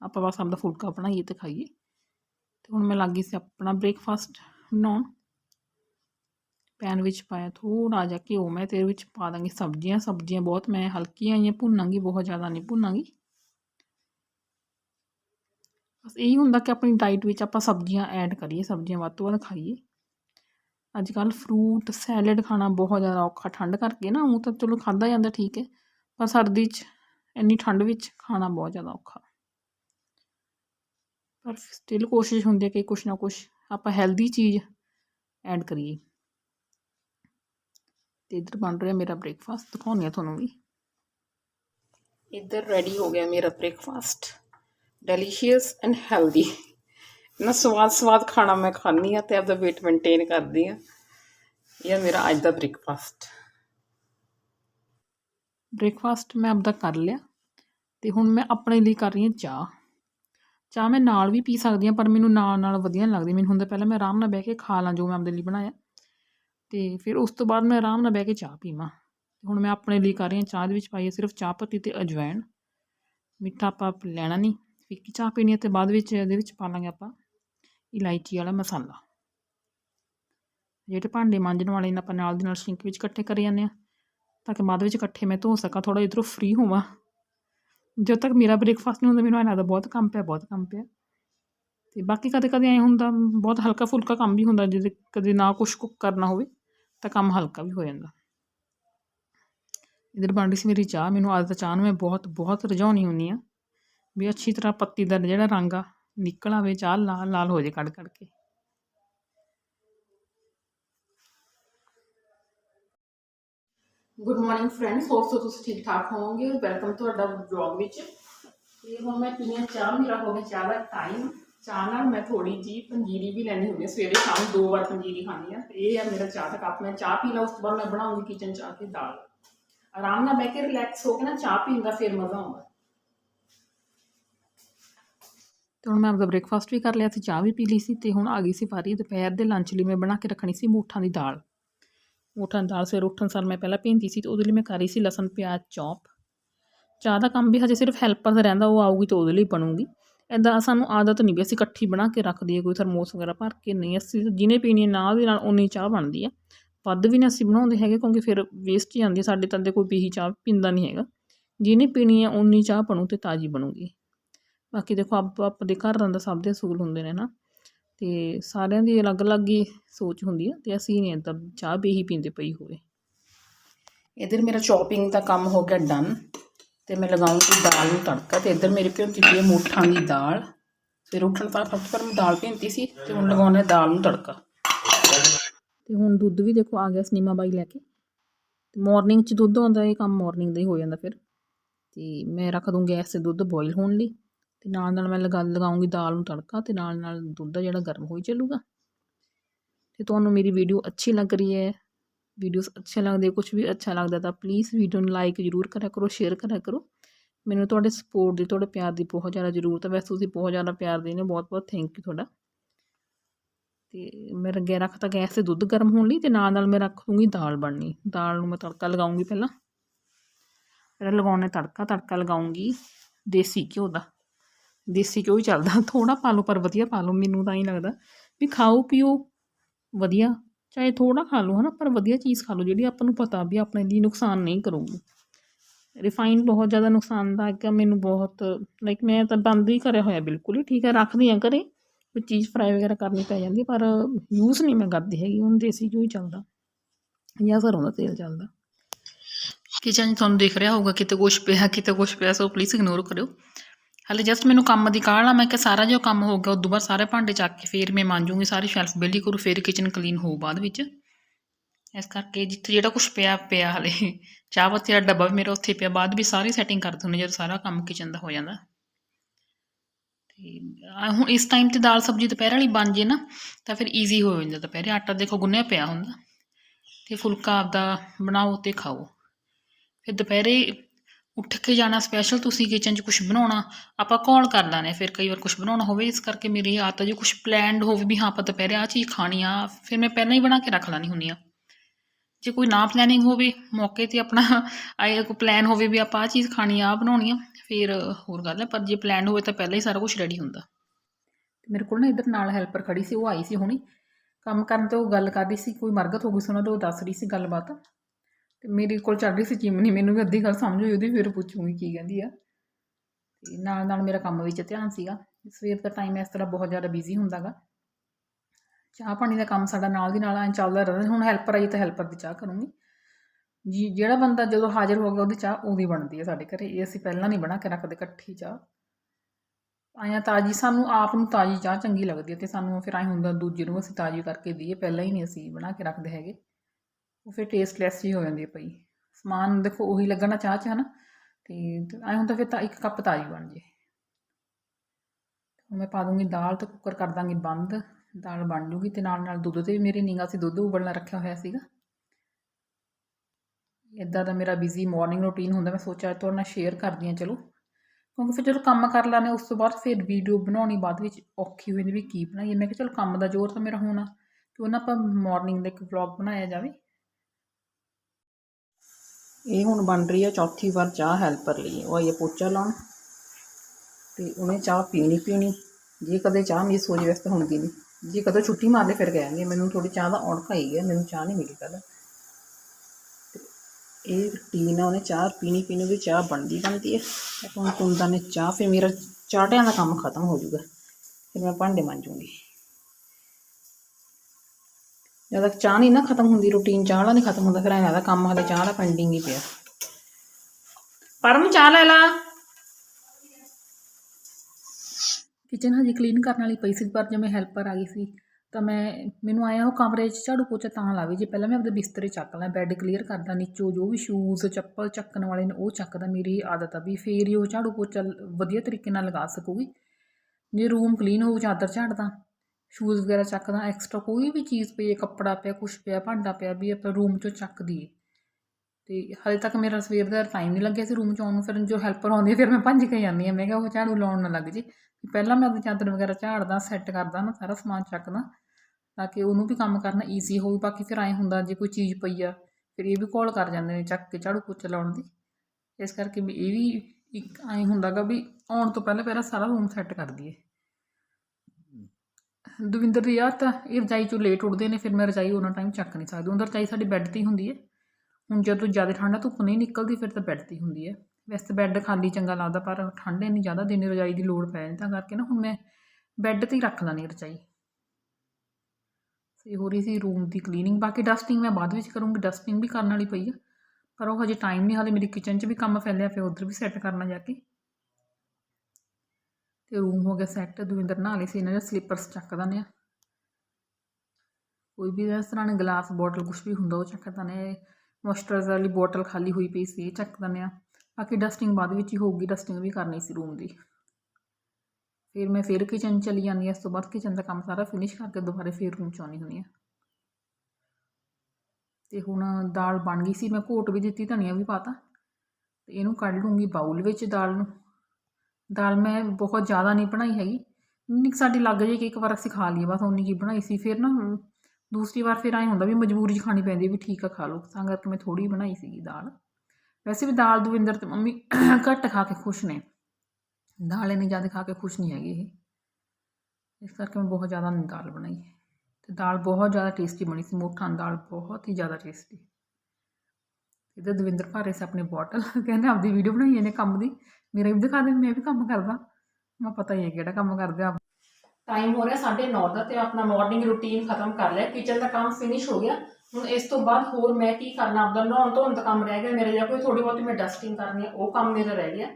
ਆਪਾਂ ਬਸ ਆਪਦਾ ਫੁਲਕਾ ਬਣਾਈਏ ਅਤੇ ਖਾਈਏ। ਅਤੇ ਹੁਣ ਮੈਂ ਲੱਗ ਗਈ ਸੀ ਆਪਣਾ ਬ੍ਰੇਕਫਾਸਟ ਬਣਾਉਣ। ਪੈਨ ਵਿੱਚ ਪਾਇਆ ਥੋੜ੍ਹਾ ਜਿਹਾ ਘਿਓ ਮੈਂ ਤੇ ਵਿੱਚ ਪਾ ਦਾਂਗੀ। ਸਬਜ਼ੀਆਂ ਸਬਜ਼ੀਆਂ ਬਹੁਤ, ਮੈਂ ਹਲਕੀਆਂ ਜਿਹੀਆਂ ਭੁੰਨਾਂਗੀ, ਬਹੁਤ ਜ਼ਿਆਦਾ ਨਹੀਂ ਭੁੰਨਾਂਗੀ। ਬਸ ਇਹੀ ਹੁੰਦਾ ਕਿ ਆਪਣੀ ਡਾਈਟ ਵਿੱਚ ਆਪਾਂ ਸਬਜ਼ੀਆਂ ਐਡ ਕਰੀਏ, ਸਬਜ਼ੀਆਂ ਵੱਧ ਤੋਂ ਵੱਧ ਖਾਈਏ। ਅੱਜ ਕੱਲ੍ਹ ਫਰੂਟ ਸੈਲਡ ਖਾਣਾ ਬਹੁਤ ਜ਼ਿਆਦਾ ਔਖਾ, ਠੰਡ ਕਰਕੇ ਨਾ, ਉਹ ਤਾਂ ਚਲੋ ਖਾਧਾ ਜਾਂਦਾ, ਠੀਕ ਹੈ। ਪਰ ਸਰਦੀ 'ਚ, ਇੰਨੀ ਠੰਡ ਵਿੱਚ ਖਾਣਾ ਬਹੁਤ ਜ਼ਿਆਦਾ ਔਖਾ। ਪਰ ਸਟਿਲ ਕੋਸ਼ਿਸ਼ ਹੁੰਦੀ ਹੈ ਕਿ ਕੁਛ ਨਾ ਕੁਛ ਆਪਾਂ ਹੈਲਦੀ ਚੀਜ਼ ਐਡ ਕਰੀਏ। ਤੇ ਇੱਧਰ ਬਣ ਰਿਹਾ ਮੇਰਾ ਬ੍ਰੇਕਫਾਸਟ ਦਿਖਾਉਂਦੀ ਹਾਂ ਤੁਹਾਨੂੰ ਵੀ। ਇੱਧਰ ਰੈਡੀ ਹੋ ਗਿਆ ਮੇਰਾ ਬ੍ਰੇਕਫਾਸਟ ਡੈਲੀਸ਼ੀਅਸ ਐਂਡ ਹੈਲਦੀ ਨਾ ਸਵਾਦ ਸਵਾਦ ਖਾਣਾ ਮੈਂ ਖਾਂਦੀ ਆ ਤੇ ਆਪਦਾ weight ਮੇਨਟੇਨ ਕਰਦੀ ਆ ਇਹ ਆ ਮੇਰਾ ਅੱਜ ਦਾ ਬ੍ਰੇਕਫਾਸਟ ਬ੍ਰੇਕਫਾਸਟ ਮੈਂ ਆਪਦਾ ਕਰ ਲਿਆ ਤੇ ਹੁਣ ਮੈਂ ਆਪਣੇ ਲਈ ਕਰ ਰਹੀ ਹਾਂ ਚਾਹ। ਚਾਹ ਮੈਂ ਨਾਲ ਵੀ ਪੀ ਸਕਦੀ ਹਾਂ ਪਰ ਮੈਨੂੰ ਨਾਲ ਨਾਲ ਵਧੀਆ ਨਹੀਂ ਲੱਗਦੀ। ਮੈਨੂੰ ਹੁੰਦਾ ਪਹਿਲਾਂ ਮੈਂ ਆਰਾਮ ਨਾਲ ਬਹਿ ਕੇ ਖਾ ਲਾਂ ਜੋ ਮੈਂ ਆਪਣੇ ਲਈ ਬਣਾਇਆ। ਤੇ ਫਿਰ ਉਸ ਤੋਂ ਬਾਅਦ ਮੈਂ ਆਰਾਮ ਨਾਲ ਬਹਿ ਕੇ ਚਾਹ ਪੀਵਾਂ। ਹੁਣ ਮੈਂ ਆਪਣੇ ਲਈ ਕਰ ਰਹੀ ਹਾਂ ਚਾਹ ਦੇ ਵਿੱਚ ਪਾਈਏ ਸਿਰਫ ਚਾਹ ਪੱਤੀ ਤੇ ਅਜਵਾਇਣ। ਮਿੱਠਾ ਆਪਾਂ ਲੈਣਾ ਨਹੀਂ ਫਿੱਕੀ ਚਾਹ ਪੀਣੀ ਹੈ ਤੇ ਬਾਅਦ ਵਿੱਚ ਇਹਦੇ ਵਿੱਚ ਪਾ ਲਾਂਗੇ ਆਪਾਂ ਇਲਾਇਚੀ ਵਾਲਾ ਮਸਾਲਾ। ਜਿਹੜੇ ਭਾਂਡੇ ਮਾਂਜਣ ਵਾਲੇ ਨੇ ਆਪਾਂ ਨਾਲ ਦੀ ਨਾਲ ਸਿੰਕ ਵਿੱਚ ਇਕੱਠੇ ਕਰੀ ਜਾਂਦੇ ਆ, ਤਾਂ ਕਿ ਬਾਅਦ ਵਿੱਚ ਇਕੱਠੇ ਮੈਂ ਧੋ ਸਕਾਂ ਥੋੜਾ ਇਧਰੋਂ ਫ੍ਰੀ ਹੋਵਾਂ। ਜਦੋਂ ਤੱਕ ਮੇਰਾ ਬ੍ਰੇਕਫਾਸਟ ਨਹੀਂ ਹੁੰਦਾ, ਮੈਨੂੰ ਐਂ ਲੱਗਦਾ ਬਹੁਤ ਕੰਮ ਪਿਆ, ਬਹੁਤ ਕੰਮ ਪਿਆ। ਤੇ ਬਾਕੀ ਕਦੇ ਕਦੇ ਐਂ ਹੁੰਦਾ, ਬਹੁਤ ਹਲਕਾ ਫੁਲਕਾ ਕੰਮ ਵੀ ਹੁੰਦਾ ਜੇ ਕਦੇ ਨਾ ਕੁਛ ਕੁੱਕ ਕਰਨਾ ਹੋਵੇ, ਤਾਂ ਕੰਮ ਹਲਕਾ ਵੀ ਹੋ ਜਾਂਦਾ। ਇਧਰ ਬਣ ਰਹੀ ਸੀ ਮੇਰੀ ਚਾਹ, ਮੈਨੂੰ ਅੱਜ ਤਾਂ ਚਾਹ ਨੂੰ ਮੈਂ ਬਹੁਤ ਬਹੁਤ ਰਝਾਉਣੀ ਹੁੰਦੀ ਆ। ਵੀ ਅੱਛੀ ਤਰ੍ਹਾਂ ਪੱਤੀ ਦਾ ਜਿਹੜਾ ਰੰਗ ਆ, ਨਿਕਲ ਆਵੇ, ਚਾਹ ਲਾਲ ਲਾਲ ਹੋ ਜੇ ਕੱਢ ਕੱਢ ਕੇ। Good morning friends hope so ਤੁਸੀਂ ਠੀਕ ਠਾਕ ਹੋਵੋਗੇ। ਵੈਲਕਮ ਤੁਹਾਡਾ ਵਲੌਗ ਵਿੱਚ। ਤੇ ਹੁਣ ਮੈਂ ਪੀਣਾ ਚਾਹ, ਮੇਰਾ ਹੋ ਗਿਆ ਚਾਹ ਦਾ ਟਾਈਮ ਚਾਹ ਨਾਲ ਮੈਂ ਥੋੜੀ ਜੀ ਪੰਜੀਰੀ ਵੀ ਲੈਣੀ ਹੁੰਦੀ ਹੈ ਸਵੇਰੇ ਸ਼ਾਮ ਦੋ ਵਾਰ ਪੰਜੀਰੀ ਖਾਣੀ ਆ। ਇਹ ਆ ਮੇਰਾ ਚਾਹ ਦਾ ਕੱਪ ਮੈਂ ਚਾਹ ਪੀ ਲਾ, ਉਸ ਤੋਂ ਬਾਅਦ ਮੈਂ ਬਣਾਉਂਗੀ ਕਿਚਨ ਚ ਕੇ ਦਾਲ। ਆਰਾਮ ਨਾਲ ਬਹਿ ਕੇ ਰਿਲੈਕਸ ਹੋ ਕੇ ਨਾ ਚਾਹ ਪੀਣ ਦਾ ਫਿਰ ਮਜ਼ਾ ਆਉਂਦਾ। ਤੇ ਹੁਣ ਮੈਂ ਆਪਦਾ ਬ੍ਰੇਕਫਾਸਟ ਵੀ ਕਰ ਲਿਆ ਸੀ ਚਾਹ ਵੀ ਪੀ ਲਈ ਸੀ ਤੇ ਹੁਣ ਆ ਗਈ ਸੀ ਵਾਰੀ ਦੁਪਹਿਰ ਦੇ ਲੰਚ ਲਈ ਮੈਂ ਬਣਾ ਕੇ ਰੱਖਣੀ ਸੀ ਮੂਠਾਂ ਦੀ ਦਾਲ। ਮੂਠਾਂ ਦੀ ਦਾਲ ਸਵੇਰ ਉੱਠਣ ਸਾਰ ਮੈਂ ਪਹਿਲਾਂ ਭੇਂਦੀ ਸੀ ਤੇ ਉਹਦੇ ਲਈ ਮੈਂ ਕਰ ਰਹੀ ਸੀ ਲਸਣ, ਪਿਆਜ਼, ਚੌਪ। ਚਾਹ ਦਾ ਕੰਮ ਵੀ ਹਜੇ ਸਿਰਫ ਹੈਲਪਰ ਦਾ ਰਹਿੰਦਾ, ਉਹ ਆਊਗੀ ਤਾਂ ਉਹਦੇ ਲਈ ਬਣੂਗੀ। ਐਦਾਂ ਸਾਨੂੰ ਆਦਤ ਨਹੀਂ ਵੀ ਅਸੀਂ ਇਕੱਠੀ ਬਣਾ ਕੇ ਰੱਖ ਦਈਏ, ਕੋਈ ਥਰਮੋਸ ਵਗੈਰਾ ਭਰ ਕੇ ਨਹੀਂ, ਅਸੀਂ ਜਿਹਨੇ ਪੀਣੀ ਹੈ ਨਾਲ ਦੇ ਨਾਲ ਉਨੀ ਚਾਹ ਬਣਦੀ ਆ। ਵੱਧ ਵੀ ਨਹੀਂ ਅਸੀਂ ਬਣਾਉਂਦੇ ਹੈਗੇ ਕਿਉਂਕਿ ਫਿਰ ਵੇਸਟ ਹੀ ਜਾਂਦੀ ਸਾਡੇ ਤਾਂ ਦੇ ਕੋਈ ਪੀਹੀ ਚਾਹ ਪੀਂਦਾ ਨਹੀਂ ਹੈਗਾ। ਜਿਹਨੇ ਪੀਣੀ ਹੈ ਉਨੀ ਚਾਹ ਬਣੂ ਤੇ ਤਾਜ਼ੀ ਬਣੂਗੀ। ਬਾਕੀ ਦੇਖੋ ਆਪ ਆਪਦੇ ਘਰ ਦਾ ਸਭ ਦੇ ਅਸੂਲ ਹੁੰਦੇ ਨੇ ਨਾ। ਤੇ ਸਾਰਿਆਂ ਦੀ ਅਲੱਗ-ਅਲੱਗ ਹੀ ਸੋਚ ਹੁੰਦੀ ਹੈ ਤੇ ਅਸੀਂ ਨਹੀਂ ਤਾਂ ਚਾਹ ਵੀ ਹੀ ਪੀਂਦੇ ਪਈ ਹੋਵੇ। ਇਧਰ ਮੇਰਾ ਚੌਪਿੰਗ ਦਾ ਕੰਮ ਹੋ ਗਿਆ ਡਨ ਤੇ ਮੈਂ ਲਗਾਉਂਗੀ ਦਾਲ ਨੂੰ ਤੜਕਾ ਤੇ ਇਧਰ ਮੇਰੇ ਭਿਉਂਤੀ ਪਈ ਹੈ ਮੋਠਾਂ ਦੀ ਦਾਲ। ਫਿਰ ਉੱਠਣ ਤਾਂ ਫਸਟ ਪਰ ਮੈਂ ਦਾਲ ਭਿਉਂਤੀ ਸੀ ਤੇ ਹੁਣ ਲਗਾਉਣਾ ਦਾਲ ਨੂੰ ਤੜਕਾ। ਤੇ ਹੁਣ ਦੁੱਧ ਵੀ ਦੇਖੋ ਆ ਗਿਆ ਸਨੀਮਾ ਬਾਈ ਲੈ ਕੇ। ਤੇ ਮਾਰਨਿੰਗ 'ਚ ਦੁੱਧ ਆਉਂਦਾ ਇਹ ਕੰਮ ਮਾਰਨਿੰਗ ਦਾ ਹੀ ਹੋ ਜਾਂਦਾ ਫਿਰ। ਤੇ ਮੈਂ ਰੱਖ ਦੂੰ ਗੈਸ ਤੇ ਦੁੱਧ ਬੋਇਲ ਹੋਣ ਲਈ। ਤੇ ਨਾਲ ਨਾਲ ਮੈਂ ਲਗਾ ਲਗਾਉਂਗੀ ਦਾਲ ਨੂੰ ਤੜਕਾ ਤੇ ਨਾਲ ਨਾਲ ਦੁੱਧ ਦਾ ਜਿਹੜਾ ਗਰਮ ਹੋਈ ਚੱਲੂਗਾ। ਤੇ ਤੁਹਾਨੂੰ ਮੇਰੀ ਵੀਡੀਓ ਅੱਛੀ ਲੱਗ ਰਹੀ ਹੈ। ਵੀਡੀਓਸ ਅੱਛੇ ਲੱਗਦੇ ਕੁਝ ਵੀ ਅੱਛਾ ਲੱਗਦਾ ਤਾਂ ਪਲੀਜ਼ ਵੀਡੀਓ ਨੂੰ ਲਾਈਕ ਜ਼ਰੂਰ ਕਰਿਆ ਕਰੋ ਸ਼ੇਅਰ ਕਰਿਆ ਕਰੋ। ਮੈਨੂੰ ਤੁਹਾਡੇ ਸਪੋਰਟ ਦੀ, ਤੁਹਾਡੇ ਪਿਆਰ ਦੀ ਬਹੁਤ ਜ਼ਿਆਦਾ ਜ਼ਰੂਰਤ ਹੈ ਵੈਸੇ ਤੁਸੀਂ ਬਹੁਤ ਜ਼ਿਆਦਾ ਪਿਆਰ ਦੇ ਨੇ, ਬਹੁਤ ਬਹੁਤ ਥੈਂਕ ਯੂ ਤੁਹਾਡਾ। ਤੇ ਮੈਂ ਅੱਗੇ ਰੱਖਤਾ ਗੈਸ ਤੇ ਦੁੱਧ ਗਰਮ ਹੋਣ ਲਈ ਤੇ ਨਾਲ ਨਾਲ ਮੈਂ ਰੱਖ ਦੂੰਗੀ ਦਾਲ ਬਣਨੀ। ਦਾਲ ਨੂੰ ਮੈਂ ਤੜਕਾ ਲਗਾਉਂਗੀ ਪਹਿਲਾਂ। ਫਿਰ ਲਗਾਉਣੇ ਤੜਕਾ ਤੜਕਾ ਲਗਾਉਂਗੀ ਦੇਸੀ ਘਿਓ ਦਾ। ਦੇਸੀ ਘਿਓ ਹੀ ਚੱਲਦਾ। ਥੋੜਾ ਪਾ ਲਓ ਪਰ ਵਧੀਆ ਪਾ ਲਓ, ਮੈਨੂੰ ਤਾਂ ਹੀ ਲੱਗਦਾ ਵੀ ਖਾਓ, ਪੀਓ, ਵਧੀਆ। ਚਾਹੇ ਥੋੜਾ ਖਾ ਲਓ ਹਨਾ, ਪਰ ਵਧੀਆ ਚੀਜ਼ ਖਾ ਲਓ, ਜਿਹੜੀ ਆਪਾਂ ਨੂੰ ਪਤਾ ਵੀ ਆਪਣੇ ਲਈ ਨੁਕਸਾਨ ਨਹੀਂ ਕਰੂਗੀ। ਰਿਫਾਈਨ ਬਹੁਤ ਜ਼ਿਆਦਾ ਨੁਕਸਾਨਦਾਇਕ ਹੈ ਮੈਨੂੰ ਬਹੁਤ ਲਾਈਕ ਮੈਂ ਤਾਂ ਬੰਦ ਹੀ ਕਰਿਆ ਹੋਇਆ ਬਿਲਕੁਲ ਹੀ, ਠੀਕ ਹੈ, ਰੱਖਦੀ ਹਾਂ ਘਰੇ। ਕੋਈ ਚੀਜ਼ ਫਰਾਈ ਵਗੈਰਾ ਕਰਨੀ ਪੈ ਜਾਂਦੀ ਪਰ ਯੂਜ਼ ਨਹੀਂ ਮੈਂ ਕਰਦੀ ਹੈਗੀ, ਹੁਣ ਦੇਸੀ ਘਿਓ ਹੀ ਚੱਲਦਾ। ਜਾਂ ਸਰੋਂ ਦਾ ਤੇਲ ਚੱਲਦਾ। ਕਿਚਨ ਤੁਹਾਨੂੰ ਦਿਖ ਰਿਹਾ ਹੋਊਗਾ ਕਿਤੇ ਕੁਛ ਪਿਆ, ਕਿਤੇ ਕੁਛ ਪਿਆ, ਸੋ ਪਲੀਜ਼ ਇਗਨੋਰ ਕਰਿਓ। ਹਾਲੇ ਜਸਟ ਮੈਨੂੰ ਕੰਮ ਦੀ ਕਾਹਲ ਆ, ਮੈਂ ਕਿ ਸਾਰਾ ਜੋ ਕੰਮ ਹੋ ਗਿਆ, ਉਦੋਂ ਬਾਅਦ ਸਾਰੇ ਭਾਂਡੇ ਚੱਕ ਕੇ ਫੇਰ ਮੈਂ ਮਾਂਜੂਗੀ ਸਾਰੀ ਸ਼ੈਲਫ ਬੇਲੀ ਕਰੂ, ਫੇਰ ਕਿਚਨ ਕਲੀਨ ਹੋਊ ਬਾਅਦ ਵਿੱਚ। ਇਸ ਕਰਕੇ ਜਿੱਥੇ ਜਿਹੜਾ ਕੁਝ ਪਿਆ ਪਿਆ ਹਲੇ। ਚਾਹ ਪੱਤੀ ਦਾ ਡੱਬਾ ਵੀ ਮੇਰਾ ਉੱਥੇ ਪਿਆ, ਬਾਅਦ ਵੀ ਸਾਰੀ ਸੈਟਿੰਗ ਕਰ ਦਿੰਦੇ ਜਦੋਂ ਸਾਰਾ ਕੰਮ ਕਿਚਨ ਦਾ ਹੋ ਜਾਂਦਾ। ਤੇ ਹੁਣ ਇਸ ਟਾਈਮ ਤੇ ਦਾਲ ਸਬਜ਼ੀ ਦੁਪਹਿਰ ਵਾਲੀ ਬਣ ਜੇ ਨਾ, ਤਾਂ ਫਿਰ ਈਜ਼ੀ ਹੋ ਜਾਂਦਾ ਦੁਪਹਿਰੇ। ਆਟਾ ਦੇਖੋ ਗੁੰਨਿਆ ਪਿਆ ਹੁੰਦਾ। ਤੇ ਫੁਲਕਾ ਆਪਦਾ ਬਣਾਓ ਤੇ ਖਾਓ। ਫਿਰ ਦੁਪਹਿਰੇ ਉੱਠ ਕੇ ਜਾਣਾ ਸਪੈਸ਼ਲ ਤੁਸੀਂ ਕਿਚਨ 'ਚ ਕੁਝ ਬਣਾਉਣਾ, ਆਪਾਂ ਕਾਲ ਕਰ ਲਾਂਗੇ ਫਿਰ ਕਈ ਵਾਰ ਕੁਝ ਬਣਾਉਣਾ ਹੋਵੇ, ਇਸ ਕਰਕੇ ਮੇਰੀ ਆਦਤ ਹੈ ਜੇ ਕੁਝ ਪਲਾਨਡ ਹੋਵੇ ਵੀ ਹਾਂ, ਆਪਾਂ ਦੁਪਹਿਰੇ ਆ ਚੀਜ਼ ਖਾਣੀ ਆ, ਫਿਰ ਮੈਂ ਪਹਿਲਾਂ ਹੀ ਬਣਾ ਕੇ ਰੱਖ ਲੈਣੀ ਹੁੰਦੀ ਆ ਜੇ ਕੋਈ ਨਾ ਪਲੈਨਿੰਗ ਹੋਵੇ, ਮੌਕੇ ਤੇ ਆਪਣਾ ਆਏ ਕੋਈ ਪਲਾਨ ਹੋਵੇ ਵੀ ਆਪਾਂ ਆ ਚੀਜ਼ ਖਾਣੀ ਆ, ਆਹ ਬਣਾਉਣੀ ਆ, ਫਿਰ ਹੋਰ ਗੱਲ ਹੈ, ਪਰ ਜੇ ਪਲਾਨ ਹੋਵੇ ਤਾਂ ਪਹਿਲਾਂ ਹੀ ਸਾਰਾ ਕੁਝ ਰੈਡੀ ਹੁੰਦਾ। ਮੇਰੇ ਕੋਲ ਨਾ ਇੱਧਰ ਨਾਲ ਹੈਲਪਰ ਖੜੀ ਸੀ, ਉਹ ਆਈ ਸੀ ਹੁਣੀ। ਕੰਮ ਕਰਨ ਤੋਂ ਗੱਲ ਕਰਦੀ ਸੀ, ਕੋਈ ਮਰਗਤ ਹੋ ਗਈ ਸੀ ਉਹਨਾਂ ਤੋਂ ਉਹ ਦੱਸ ਰਹੀ ਸੀ ਗੱਲਬਾਤ। ਤੇ ਮੇਰੇ ਕੋਲ ਚੱਲ ਰਹੀ ਸੀ ਚਿਮਨੀ ਮੈਨੂੰ ਵੀ ਅੱਧੀ ਗੱਲ ਸਮਝ ਹੋਈ, ਉਹਦੀ ਫਿਰ ਪੁੱਛੂਗੀ ਕੀ ਕਹਿੰਦੀ ਆ। ਤੇ ਨਾਲ ਨਾਲ ਮੇਰਾ ਕੰਮ ਵਿੱਚ ਧਿਆਨ ਸੀਗਾ, ਸਵੇਰ ਦਾ ਟਾਈਮ ਇਸ ਤਰ੍ਹਾਂ ਬਹੁਤ ਜ਼ਿਆਦਾ ਬਿਜ਼ੀ ਹੁੰਦਾਗਾ। ਚਾਹ ਪਾਣੀ ਦਾ ਕੰਮ ਸਾਡਾ ਨਾਲ ਦੀ ਨਾਲ ਐਂ ਚੱਲਦਾ ਰਹਿੰਦਾ, ਹੁਣ ਹੈਲਪਰ ਆਈ ਤਾਂ ਹੈਲਪਰ ਦੀ ਚਾਹ ਕਰੂੰਗੀ। ਜੀ, ਜਿਹੜਾ ਬੰਦਾ ਜਦੋਂ ਹਾਜ਼ਰ ਹੋ ਗਿਆ ਉਹਦੀ ਚਾਹ ਉਹਦੀ ਬਣਦੀ ਹੈ ਸਾਡੇ ਘਰੇ, ਇਹ ਅਸੀਂ ਪਹਿਲਾਂ ਨਹੀਂ ਬਣਾ ਕੇ ਰੱਖਦੇ ਇਕੱਠੀ ਚਾਹ। ਆਇਆ ਤਾਜੀ, ਸਾਨੂੰ ਆਪ ਨੂੰ ਤਾਜੀ ਚਾਹ ਚੰਗੀ ਲੱਗਦੀ ਹੈ ਤੇ ਸਾਨੂੰ ਫਿਰ ਐਂ ਹੁੰਦਾ ਦੂਜੇ ਨੂੰ ਅਸੀਂ ਤਾਜੀ ਕਰਕੇ ਦਈਏ, ਪਹਿਲਾਂ ਹੀ ਨਹੀਂ ਅਸੀਂ ਬਣਾ ਕੇ ਰੱਖਦੇ ਹੈਗੇ। ਉਹ ਫਿਰ ਟੇਸਟਲੈਸ ਹੀ ਹੋ ਜਾਂਦੀ ਹੈ ਭਈ। ਸਮਾਨ ਦੇਖੋ ਉਹੀ ਲੱਗਣਾ ਚਾਹ ਚ ਹਨਾ ਤੇ ਐਂ ਹੁੰਦਾ ਫਿਰ ਤਾਂ ਇੱਕ ਕੱਪ ਤਾਜੀ ਬਣ ਜੇ। ਹੁਣ ਮੈਂ ਪਾ ਦੂੰਗੀ ਦਾਲ ਤੇ ਕੁੱਕਰ ਕਰ ਦਾਂਗੀ ਬੰਦ, ਦਾਲ ਬਣ ਜੂਗੀ ਤੇ ਨਾਲ ਨਾਲ ਦੁੱਧ ਤੇ ਵੀ ਮੇਰੀ ਨੀਂਗਾ ਸੀ ਦੁੱਧ ਉਬਲਣਾ ਰੱਖਿਆ ਹੋਇਆ ਸੀਗਾ। ਇਦਾਂ ਦਾ ਮੇਰਾ ਬਿਜ਼ੀ ਮਾਰਨਿੰਗ ਰੂਟੀਨ ਹੁੰਦਾ, ਮੈਂ ਸੋਚਿਆ ਤੁਹਾਡੇ ਨਾਲ ਸ਼ੇਅਰ ਕਰਦੀ ਹਾਂ, ਚਲੋ। ਕਿਉਂਕਿ ਫਿਰ ਜਦੋਂ ਕੰਮ ਕਰ ਲਾਨੇ ਉਸ ਤੋਂ ਬਾਅਦ ਫਿਰ ਵੀਡੀਓ ਬਣਾਉਣੀ ਬਾਅਦ ਵਿੱਚ ਔਖੀ ਹੋ ਜਾਂਦੀ ਵੀ ਕੀ ਬਣਾਈਏ। ਮੈਂ ਕਿਹਾ ਚਲੋ ਕੰਮ ਦਾ ਜ਼ੋਰ ਤਾਂ ਮੇਰਾ ਹੋਣਾ ਕਿਉਂ ਨਾ ਆਪਾਂ ਮਾਰਨਿੰਗ ਦਾ ਇੱਕ ਵਲੌਗ ਬਣਾਇਆ ਜਾਵੇ। ਇਹ ਹੁਣ ਬਣ ਰਹੀ ਹੈ ਚੌਥੀ ਵਾਰ ਚਾਹ ਹੈਲਪਰ ਲਈ। ਉਹ ਆਈਏ ਪੋਚਾ ਲਾਉਣ ਤੇ ਉਹਨੇ ਚਾਹ ਪੀਣੀ ਪੀਣੀ। ਜੇ ਕਦੇ ਚਾਹ ਮਿਸ ਹੋ ਜਾਵੇ, ਤਾਂ ਹੁੰਦੀ ਨਹੀਂ ਜੇ ਕਦੇ ਛੁੱਟੀ ਮਾਰ ਲੇ ਫਿਰ ਕਹਾਂਗੇ ਮੈਨੂੰ ਥੋੜੀ ਚਾਹ ਦਾ ਔੜਕਾ ਹੀ ਗਿਆ, ਮੈਨੂੰ ਚਾਹ ਨਹੀਂ ਮਿਲੀ ਕੱਲ ਇਹ ਰੂਟੀਨ ਆ, ਉਹਨੇ ਚਾਹ ਪੀਣੀ ਪੀਣੀ ਦੀ ਚਾਹ ਬਣਦੀ ਬਣਦੀ ਹੈ ਤੇ ਹੁਣ ਤੁੰਦਾ ਨੇ ਚਾਹ, ਫਿਰ ਮੇਰਾ ਚਾਟਿਆਂ ਦਾ ਕੰਮ ਖਤਮ ਹੋ ਜਾਊਗਾ। ਫਿਰ ਮੈਂ ਭਾਂਡੇ ਮਾਂਜੂਗੀ। ਜਦ ਤੱਕ ਚਾਹ ਨਹੀਂ ਨਾ ਖਤਮ ਹੁੰਦੀ, ਰੂਟੀਨ ਚਾਹ ਵਾਲਾ ਨਹੀਂ ਖਤਮ ਹੁੰਦਾ, ਫਿਰ ਐਂ ਲੱਗਦਾ ਕੰਮ ਹਲੇ ਚਾਹ ਦਾ ਪੈਂਡਿੰਗ ਹੀ ਪਿਆ। ਪਰਮ, ਚਾਹ ਲੈ ਲਾ। ਕਿਚਨ ਹਜੇ ਕਲੀਨ ਕਰਨ ਵਾਲੀ ਪਈ ਸੀ, ਪਰ ਜਿਵੇਂ ਹੈਲਪਰ ਆ ਗਈ ਸੀ, ਤਾਂ ਮੈਂ, ਮੈਨੂੰ ਆਇਆ ਉਹ ਕਮਰੇ 'ਚ ਝਾੜੂ ਪੋਚਾ ਤਾਂ ਲਾਵੇ, ਜੇ ਪਹਿਲਾਂ ਮੈਂ ਆਪਣੇ ਬਿਸਤਰੇ ਚੱਕ ਲਾਂ ਬੈੱਡ ਕਲੀਅਰ ਕਰਦਾ ਨੀਚੋ ਜੋ ਵੀ ਸ਼ੂਜ਼ ਚੱਪਲ ਚੱਕਣ ਵਾਲੇ ਨੇ, ਉਹ ਚੱਕਦਾ, ਮੇਰੀ ਆਦਤ ਆ ਵੀ ਫੇਰ ਹੀ ਉਹ ਝਾੜੂ ਪੋਚਾ ਵਧੀਆ ਤਰੀਕੇ ਨਾਲ ਲਗਾ ਸਕੂਗੀ। ਜੇ ਰੂਮ ਕਲੀਨ ਹੋਊ ਚਾਦਰ ਝਾੜਦਾ। ਸ਼ੂਜ਼ ਵਗੈਰਾ ਚੱਕਦਾ ਐਕਸਟਰਾ ਕੋਈ ਵੀ ਚੀਜ਼ ਪਈ ਹੈ, ਕੱਪੜਾ ਪਿਆ, ਕੁਛ ਪਿਆ, ਭਾਂਡਾ ਪਿਆ, ਵੀ ਆਪਾਂ ਰੂਮ 'ਚੋਂ ਚੱਕ ਦਈਏ। ਤੇ ਹਲੇ ਤੱਕ ਮੇਰਾ ਸਵੇਰ ਦਾ ਟਾਈਮ ਨਹੀਂ ਲੱਗਿਆ ਸੀ ਰੂਮ 'ਚ ਆਉਣ ਨੂੰ, ਫਿਰ ਜੋ ਹੈਲਪਰ ਆਉਂਦੀ ਫਿਰ ਮੈਂ ਭੱਜ ਕੇ ਜਾਂਦੀ ਹਾਂ। ਮੈਂ ਕਿਹਾ ਉਹ ਝਾੜੂ ਲਾਉਣ ਨਾ ਲੱਗ ਜੇ। ਪਹਿਲਾਂ ਮੈਂ ਆਪਣੀ ਚਾਦਰ ਵਗੈਰਾ ਝਾੜਦਾ ਸੈੱਟ ਕਰਦਾ ਨਾ, ਸਾਰਾ ਸਮਾਨ ਚੱਕਦਾ ਤਾਂ ਕਿ ਉਹਨੂੰ ਵੀ ਕੰਮ ਕਰਨਾ ਈਜ਼ੀ ਹੋਵੇ ਬਾਕੀ ਫਿਰ ਐਂ ਹੁੰਦਾ, ਜੇ ਕੋਈ ਚੀਜ਼ ਪਈ ਆ, ਫਿਰ ਇਹ ਵੀ ਕਾਲ ਕਰ ਜਾਂਦੇ ਨੇ ਚੱਕ ਕੇ ਝਾੜੂ ਪੋਚਾ ਲਾਉਣ ਦੀ। ਇਸ ਕਰਕੇ ਵੀ ਇਹ ਵੀ ਇੱਕ ਐਂ ਹੁੰਦਾਗਾ ਵੀ ਆਉਣ ਤੋਂ ਪਹਿਲਾਂ ਪਹਿਲਾਂ ਸਾਰਾ ਰੂਮ ਸੈੱਟ ਕਰ ਦਈਏ। ਦਵਿੰਦਰ ਦੀ ਯਾਰ ਤਾਂ ਇਹ ਰਜਾਈ ਚੋਂ ਲੇਟ ਉੱਠਦੇ ਨੇ, ਫਿਰ ਮੈਂ ਰਜਾਈ ਉਹਨਾਂ ਟਾਈਮ ਚੱਕ ਨਹੀਂ ਸਕਦੀ। ਉਹਨਾਂ ਰਜਾਈ ਸਾਡੀ ਬੈੱਡ ਤੇ ਹੀ ਹੁੰਦੀ ਹੈ। ਹੁਣ ਜਦੋਂ ਜ਼ਿਆਦਾ ਠੰਡਾ ਧੁੱਪ ਨਹੀਂ ਨਿਕਲਦੀ, ਫਿਰ ਤਾਂ ਬੈੱਡ ਤੇ ਹੀ ਹੁੰਦੀ ਹੈ। ਵੈਸੇ ਤਾਂ ਬੈੱਡ ਖਾਲੀ ਚੰਗਾ ਲੱਗਦਾ, ਪਰ ਠੰਡ ਇੰਨੀ ਜ਼ਿਆਦਾ ਦਿਨ ਰਜਾਈ ਦੀ ਲੋੜ ਪੈ ਤਾਂ ਕਰਕੇ ਨਾ ਹੁਣ ਮੈਂ ਬੈੱਡ ਤੇ ਹੀ ਰੱਖ ਲੈਂਦੀ ਰਜਾਈ। ਤੇ ਹੋ ਰਹੀ ਸੀ ਰੂਮ ਦੀ ਕਲੀਨਿੰਗ ਬਾਕੀ ਡਸਟਿੰਗ ਮੈਂ ਬਾਅਦ ਵਿੱਚ ਕਰੂੰਗੀ ਡਸਟਿੰਗ ਵੀ ਕਰਨ ਵਾਲੀ ਪਈ ਆ। ਪਰ ਉਹ ਹਜੇ ਟਾਈਮ ਨਹੀਂ, ਹਾਲੇ ਮੇਰੀ ਕਿਚਨ 'ਚ ਵੀ ਕੰਮ ਫੈਲਿਆ ਫਿਰ ਉਧਰ ਵੀ ਸੈੱਟ ਕਰਨਾ ਜਾ ਕੇ। ਤੇ ਰੂਮ ਹੋ ਗਿਆ ਸੈੱਟ ਦਵਿੰਦਰ ਨਹਾ ਲਈ ਸੀ, ਇਹਨਾਂ ਦੇ ਸਲੀਪਰਸ ਚੱਕ ਦਿੰਦੇ ਆ। ਕੋਈ ਵੀ ਇਸ ਤਰ੍ਹਾਂ ਨੇ ਗਲਾਸ ਬੋਟਲ ਕੁਝ ਵੀ ਹੁੰਦਾ, ਉਹ ਚੱਕ ਦਿੰਦੇ ਮੋਇਸਚਰਾਈਜ਼ਰ ਵਾਲੀ ਬੋਟਲ ਖਾਲੀ ਹੋਈ ਪਈ ਸੀ, ਇਹ ਚੱਕ ਦਿੰਦੇ ਆ। ਬਾਕੀ ਡਸਟਿੰਗ ਬਾਅਦ ਵਿੱਚ ਹੀ ਹੋਊਗੀ ਡਸਟਿੰਗ ਵੀ ਕਰਨੀ ਸੀ ਰੂਮ ਦੀ। ਫਿਰ ਮੈਂ ਫਿਰ ਕਿਚਨ ਚਲੀ ਜਾਂਦੀ ਹਾਂ, ਇਸ ਤੋਂ ਬਾਅਦ ਕਿਚਨ ਦਾ ਕੰਮ ਸਾਰਾ ਫਿਨਿਸ਼ ਕਰਕੇ ਦੁਬਾਰੇ ਫਿਰ ਰੂਮ ਚ ਆਉਣੀ ਹੁੰਦੀ ਆ ਤੇ ਹੁਣ ਦਾਲ ਬਣ ਗਈ ਸੀ, ਮੈਂ ਘੋਟ ਵੀ ਦਿੱਤੀ, ਧਨੀਆ ਵੀ ਪਾਤਾ। ਤੇ ਇਹਨੂੰ ਕੱਢ ਲੂੰਗੀ ਬਾਉਲ ਵਿੱਚ ਦਾਲ ਨੂੰ। ਦਾਲ ਮੈਂ ਬਹੁਤ ਜ਼ਿਆਦਾ ਨਹੀਂ ਬਣਾਈ ਹੈਗੀ। ਇੰਨੀ ਕੁ ਸਾਡੀ ਲੱਗ ਜੇ ਕਿ ਇੱਕ ਵਾਰ ਅਸੀਂ ਖਾ ਲਈਏ, ਬਸ ਉਨੀ ਕੀ ਬਣਾਈ ਸੀ, ਫਿਰ ਨਾ ਦੂਸਰੀ ਵਾਰ ਫਿਰ ਐਂ ਹੁੰਦਾ ਵੀ ਮਜਬੂਰੀ 'ਚ ਖਾਣੀ ਪੈਂਦੀ ਵੀ ਠੀਕ ਆ, ਖਾ ਲਓ। ਤਾਂ ਕਰਕੇ ਮੈਂ ਥੋੜੀ ਬਣਾਈ ਸੀਗੀ ਦਾਲ। ਵੈਸੇ ਵੀ ਦਾਲ ਦਵਿੰਦਰ ਤੇ ਮੰਮੀ ਘੱਟ ਖਾ ਕੇ ਖੁਸ਼ ਨੇ। ਦਾਲ ਇੰਨੀ ਜ਼ਿਆਦਾ ਖਾ ਕੇ ਖੁਸ਼ ਨਹੀਂ ਹੈਗੀ ਇਹ। ਇਸ ਕਰਕੇ ਮੈਂ ਬਹੁਤ ਜ਼ਿਆਦਾ ਦਾਲ ਬਣਾਈ ਤੇ ਦਾਲ ਬਹੁਤ ਜ਼ਿਆਦਾ ਟੇਸਟੀ ਬਣੀ ਸੀ, ਮੋਠਾਂ ਦਾਲ ਬਹੁਤ ਹੀ ਜ਼ਿਆਦਾ ਟੇਸਟੀ ਇਹਦੇ ਦਵਿੰਦਰ ਭਾਰੇ ਸੀ ਬੋਟਲ ਕਹਿੰਦੇ ਆਪਦੀ ਵੀਡੀਓ ਬਣਾਈ ਇਹਨੇ ਕੰਮ ਦੀ। ਮੇਰਾ ਵੀ ਦਿਖਾ ਦੇ, ਮੈਂ ਵੀ ਕੰਮ ਕਰਦਾ। ਮੈਂ ਪਤਾ ਹੀ ਹੈ ਕਿਹੜਾ ਕੰਮ ਕਰਦੇ ਆ। ਟਾਈਮ ਹੋ ਰਿਹਾ 9:30 ਦਾ ਤੇ ਆਪਣਾ ਮਾਰਨਿੰਗ ਰੂਟੀਨ ਖਤਮ ਕਰ ਲਿਆ। ਕਿਚਨ ਦਾ ਕੰਮ ਫਿਨਿਸ਼ ਹੋ ਗਿਆ। ਹੁਣ ਇਸ ਤੋਂ ਬਾਅਦ ਹੋਰ ਮੈਂ ਕੀ ਕਰਨਾ? ਆਪਦਾ ਨਹਾਉਣ ਧੋਣ ਦਾ ਕੰਮ ਰਹਿ ਗਿਆ। ਮੇਰੇ ਜਾਂ ਕੋਈ ਥੋੜੀ ਬਹੁਤੀ ਮੈਂ ਡਸਟਿੰਗ ਕਰਨੀ ਹੈ ਉਹ ਕੰਮ ਮੇਰਾ ਰਹਿ ਗਿਆ।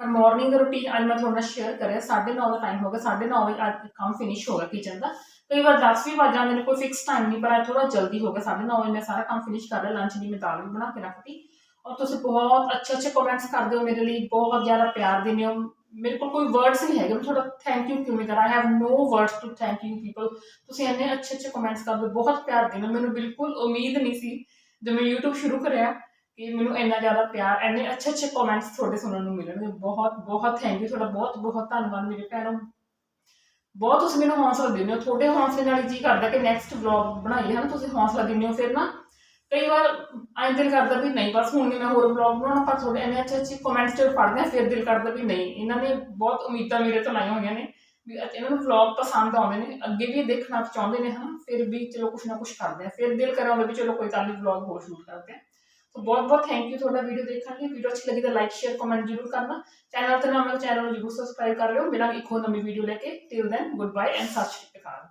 ਪਰ ਮਾਰਨਿੰਗ ਦਾ ਰੂਟੀਨ ਅੱਜ ਮੈਂ ਤੁਹਾਡੇ ਨਾਲ ਸ਼ੇਅਰ ਕਰਿਆ 9:30 ਦਾ ਟਾਈਮ ਹੋ ਗਿਆ 9:30 ਵਜੇ ਅੱਜ ਕੰਮ ਫਿਨਿਸ਼ ਹੋ ਗਿਆ ਕਿਚਨ ਦਾ। ਕਈ ਵਾਰ 10 ਵੀ ਵੱਜ ਜਾਂਦੇ ਨੇ, ਕੋਈ ਫਿਕਸ ਟਾਈਮ ਨਹੀਂ, ਪਰ ਅੱਜ ਥੋੜਾ ਜਲਦੀ ਹੋ ਗਿਆ 9:30 ਵਜੇ ਮੈਂ ਸਾਰਾ ਕੰਮ ਫਿਨਿਸ਼ ਕਰ ਲਿਆ ਲੰਚ ਦੀ ਮੈਂ ਦਾਲ ਵੀ ਬਣਾ ਕੇ ਰੱਖਤੀ। ਔਰ ਤੁਸੀਂ ਬਹੁਤ ਅੱਛੇ ਅੱਛੇ ਕਮੈਂਟਸ ਕਰਦੇ ਹੋ ਮੇਰੇ ਲਈ, ਬਹੁਤ ਜ਼ਿਆਦਾ ਪਿਆਰ ਦਿੰਦੇ ਹੋ। ਮੇਰੇ ਕੋਲ ਕੋਈ ਵਰਡਸ ਨਹੀਂ ਹੈਗੇ, ਮੈਂ ਤੁਹਾਡਾ ਥੈਂਕ ਯੂ ਕਿਵੇਂ ਨਹੀਂ ਕਰਾਂ I have no words to thank you people ਤੁਸੀਂ ਇੰਨੇ ਅੱਛੇ ਅੱਛੇ ਕਮੈਂਟਸ ਕਰਦੇ ਹੋ, ਬਹੁਤ ਪਿਆਰ ਦਿੰਦੇ ਹੋ। ਮੈਨੂੰ ਬਿਲਕੁਲ ਉਮੀਦ ਨਹੀਂ ਸੀ ਜਦੋਂ ਮੈਂ YouTube ਸ਼ੁਰੂ ਕਰਿਆ ਕਿ ਮੈਨੂੰ ਇੰਨਾ ਜ਼ਿਆਦਾ ਪਿਆਰ, ਇੰਨੇ ਅੱਛੇ ਅੱਛੇ ਕਮੈਂਟਸ ਤੁਹਾਡੇ ਸੁਣਨ ਨੂੰ ਮਿਲਣਗੇ। ਬਹੁਤ ਬਹੁਤ ਥੈਂਕ ਯੂ ਤੁਹਾਡਾ ਬਹੁਤ ਬਹੁਤ ਧੰਨਵਾਦ ਮੇਰੇ ਭੈਣੋ। ਬਹੁਤ ਤੁਸੀਂ ਮੈਨੂੰ ਹੌਸਲਾ ਦਿੰਦੇ ਹੋ। ਤੁਹਾਡੇ ਹੌਸਲੇ ਨਾਲ ਹੀ ਜੀ ਕਰਦਾ ਕਿ ਨੈਕਸਟ ਵਲੌਗ ਬਣਾਈਏ, ਹਨਾ? ਤੁਸੀਂ ਹੌਸਲਾ ਦਿੰਦੇ ਹੋ ਫਿਰ ਨਾ। ਕਈ ਵਾਰ ਐਂ ਦਿਲ ਕਰਦਾ ਵੀ ਨਹੀਂ, ਬਸ ਹੁਣ ਨਹੀਂ ਮੈਂ ਹੋਰ ਵਲੌਗ ਬਣਾਉਣਾ, ਪਰ ਤੁਹਾਡੇ ਇੰਨੇ ਅੱਛੇ ਅੱਛੇ ਕਮੈਂਟਸ ਜਦੋਂ ਪੜ੍ਹਦੇ ਆ, ਫਿਰ ਦਿਲ ਕਰਦਾ ਵੀ ਨਹੀਂ। ਇਹਨਾਂ ਨੇ ਬਹੁਤ ਉਮੀਦਾਂ ਮੇਰੇ ਤੋਂ ਲਾਈਆਂ ਹੋਈਆਂ ਨੇ ਵੀ ਇਹਨਾਂ ਨੂੰ ਵਲੌਗ ਪਸੰਦ ਆਉਂਦੇ ਨੇ, ਅੱਗੇ ਵੀ ਇਹ ਦੇਖਣਾ ਚਾਹੁੰਦੇ ਨੇ, ਹਨਾ? ਫਿਰ ਵੀ ਚਲੋ ਕੁਛ ਨਾ ਕੁਛ ਕਰਦੇ ਆ। ਫਿਰ ਦਿਲ ਕਰਾਉਂਦਾ ਵੀ ਚਲੋ ਕੋਈ ਗੱਲ ਨਹੀਂ ਵਲੌਗ ਹੋਰ ਸ਼ੂਟ ਕਰਦੇ ਆ। ਸੋ ਬਹੁਤ ਬਹੁਤ ਥੈਂਕ ਯੂ ਤੁਹਾਡਾ ਵੀਡੀਓ ਦੇਖਣ ਲਈ। ਵੀਡੀਓ ਅੱਛੀ ਲੱਗੀ ਤਾਂ ਲਾਈਕ ਸ਼ੇਅਰ ਕਮੈਂਟ ਜ਼ਰੂਰ ਕਰਨਾ। ਚੈਨਲ ਤੇ ਨਵਾਂ ਚੈਨਲ ਨੂੰ ਜ਼ਰੂਰ ਸਬਸਕ੍ਰਾਈਬ ਕਰ ਲਿਓ। ਮੇਰਾ ਇੱਕ ਹੋਰ ਨਵੀਂ ਵੀਡੀਓ ਲੈ ਕੇ। Till then good bye and ਸਤਿ ਸ਼੍ਰੀ ਅਕਾਲ।